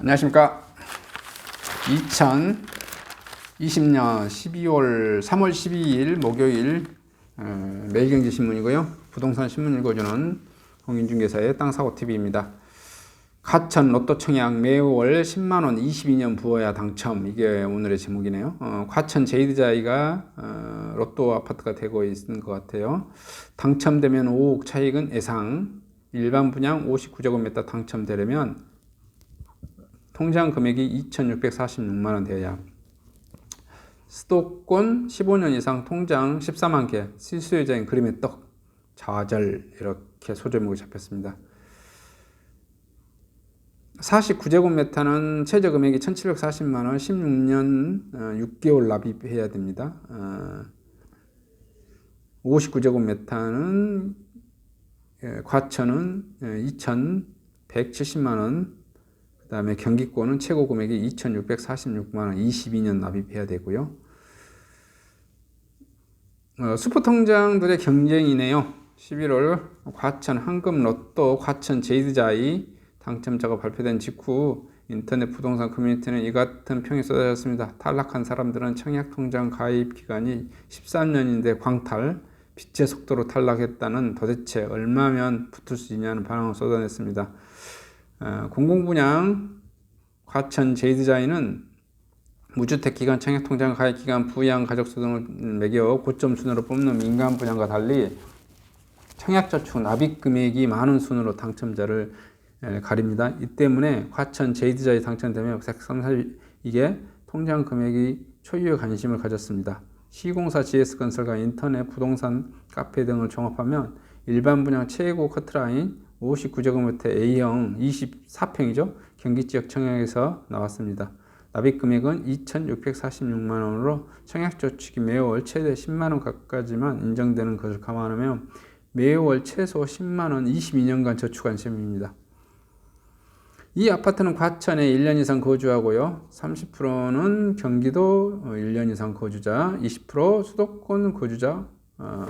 안녕하십니까. 2020년 12월 3월 12일 목요일 어, 매일경제신문이고요. 부동산 신문 읽어주는 홍인중개사의 땅사고TV입니다. 가천 로또 청약 매월 10만원 22년 부어야 당첨 이게 오늘의 제목이네요. 어, 과천 제이드자이가 어, 로또 아파트가 되고 있는 것 같아요. 당첨되면 5억 차익은 예상 일반 분양 59제곱미터 당첨되려면 통장 금액이 2,646만 원 돼야 수도권 15년 이상 통장 14만 개 실수요자인 그림의 떡 좌절 이렇게 소제목이 잡혔습니다. 49제곱미터는 최저 금액이 1,740만 원, 16년 6개월 납입해야 됩니다. 59제곱미터는 과천은 2,170만 원, 그 다음에 경기권은 최고 금액이 2,646만 원, 22년 납입해야 되고요. 어, 슈퍼통장들의 경쟁이네요. 11월 과천 황금 로또 과천 제이드자이 당첨자가 발표된 직후 인터넷 부동산 커뮤니티는 이 같은 평이 쏟아졌습니다. 탈락한 사람들은 청약통장 가입 기간이 13년인데 광탈, 빛의 속도로 탈락했다는 도대체 얼마면 붙을 수 있냐는 반응을 쏟아냈습니다. 어, 공공분양 과천 제이드자이는 무주택 기간 청약 통장 가입 기간 부양 가족수 등을 매겨 고점 순으로 뽑는 민간 분양과 달리 청약 저축 납입 금액이 많은 순으로 당첨자를 가립니다. 이 때문에 과천 제이드자에 당첨되면 이게 통장 금액이 초유의 관심을 가졌습니다. 시공사 GS건설과 인터넷 부동산 카페 등을 종합하면 일반 분양 최고 커트라인 59제곱미터 A형 24평이죠. 경기 지역 청약에서 나왔습니다. 납입 금액은 2,646만 원으로 청약 저축이 매월 최대 10만 원 가까지만 인정되는 것을 감안하면 매월 최소 10만 원 22년간 저축한 셈입니다. 이 아파트는 과천에 1년 이상 거주하고요. 30%는 경기도 1년 이상 거주자, 20% 수도권 거주자, 어,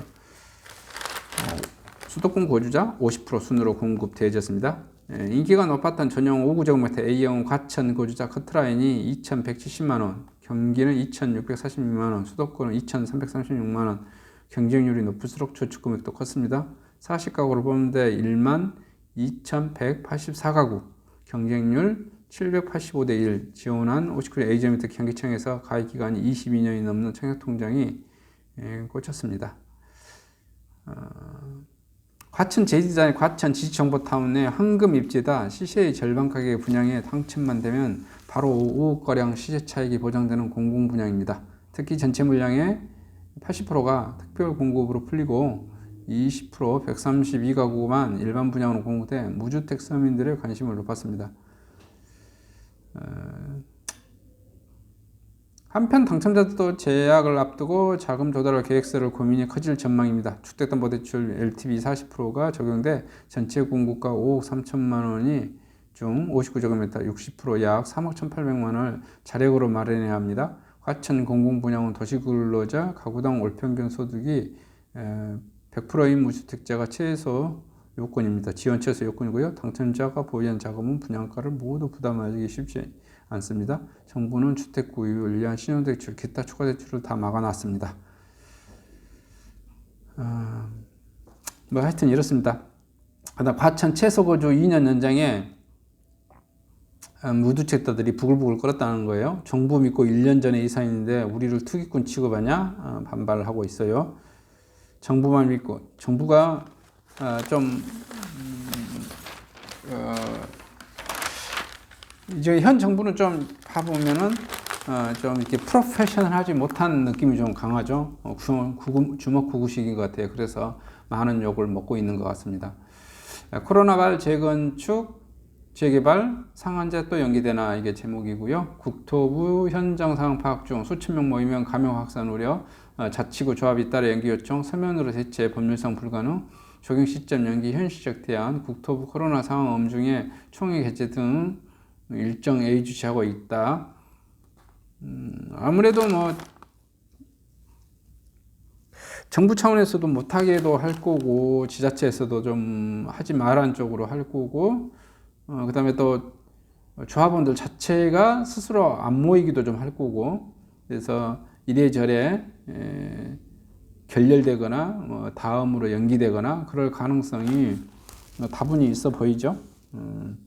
수도권 거주자 50% 순으로 공급되어졌습니다. 예, 인기가 높았던 전용 5구 제곱미터 A형 과천 거주자 커트라인이 2,170만원, 경기는 2,646만원, 수도권은 2,336만원, 경쟁률이 높을수록 저축 금액도 컸습니다. 40가구를 보는데 1만 2,184가구, 경쟁률 785대 1, 지원한 59개 A제미터 경기청에서 가입기간이 22년이 넘는 청약통장이 예, 꽂혔습니다. 어, 과천 제지자의 과천 지지정보타운 내 황금 입지다 시세의 절반 가격의 분양에 당첨만 되면 바로 5억가량 시세 차익이 보장되는 공공 분양입니다. 특히 전체 물량의 80%가 특별 공급으로 풀리고 20% 132가구만 일반 분양으로 공급돼 무주택 서민들의 관심을 높았습니다. 어, 한편 당첨자들도 제약을 앞두고 자금 조달 계획서를 고민이 커질 전망입니다. 주택담보대출 LTV 40%가 적용돼 전체 공급가 5억 3천만 원이 중 59제곱미터 60%약 3억 1,800만 원을 자력으로 마련해야 합니다. 과천 공공분양은 도시근로자 가구당 월평균 소득이 100%인 무주택자가 최소 요건입니다. 지원 최소 요건이고요. 당첨자가 보유한 자금은 분양가를 모두 부담하기 쉽지 않습니다. 정부는 주택 구입을 위한 신용대출, 기타 추가 대출을 다 막아놨습니다. 어, 뭐 하여튼 이렇습니다. 그다음 과천 최소 거주 2년 연장에 무주택자들이 부글부글 끓었다는 거예요. 정부 믿고 1년 전에 이사했는데 우리를 투기꾼 취급하냐 어, 반발을 하고 있어요. 정부만 믿고 정부가 어, 좀 음, 어, 이제 현 정부는 좀 봐보면은 어, 좀 이렇게 프로페셔널하지 못한 느낌이 좀 강하죠. 어, 주먹 구구식인 것 같아요. 그래서 많은 욕을 먹고 있는 것 같습니다. 코로나발 재건축 재개발 상한제 또 연기되나 이게 제목이고요. 국토부 현장 상황 파악 중 수천 명 모이면 감염 확산 우려 어, 자치구 조합 이 따라 연기 요청 서면으로 대체 법률상 불가능 적용 시점 연기 현실적 대안 국토부 코로나 상황 엄중에 총회 개최 등 일정 A 주시하고 있다. 음, 아무래도 뭐 정부 차원에서도 못하게도 할 거고 지자체에서도 좀 하지 말란 쪽으로 할 거고 어, 그다음에 또 조합원들 자체가 스스로 안 모이기도 좀 할 거고 그래서 이래저래 에, 결렬되거나 뭐 다음으로 연기되거나 그럴 가능성이 다분히 있어 보이죠. 음.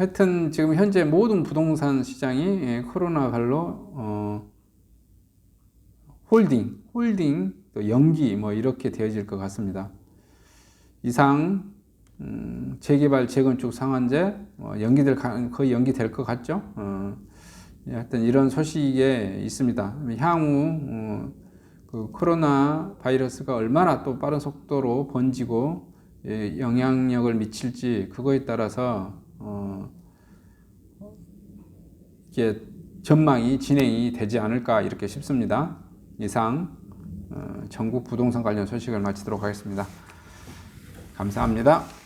하여튼 지금 현재 모든 부동산 시장이 예, 코로나 발로 어, 홀딩, 홀딩, 또 연기 뭐 이렇게 되어질 것 같습니다. 이상 음, 재개발, 재건축 상한제 뭐 연기될 가- 거의 연기될 것 같죠. 어, 예, 하여튼 이런 소식에 있습니다. 향후 어, 그 코로나 바이러스가 얼마나 또 빠른 속도로 번지고 예, 영향력을 미칠지 그거에 따라서 어, 이게 전망이 진행이 되지 않을까 이렇게 싶습니다. 이상 어, 전국 부동산 관련 소식을 마치도록 하겠습니다. 감사합니다.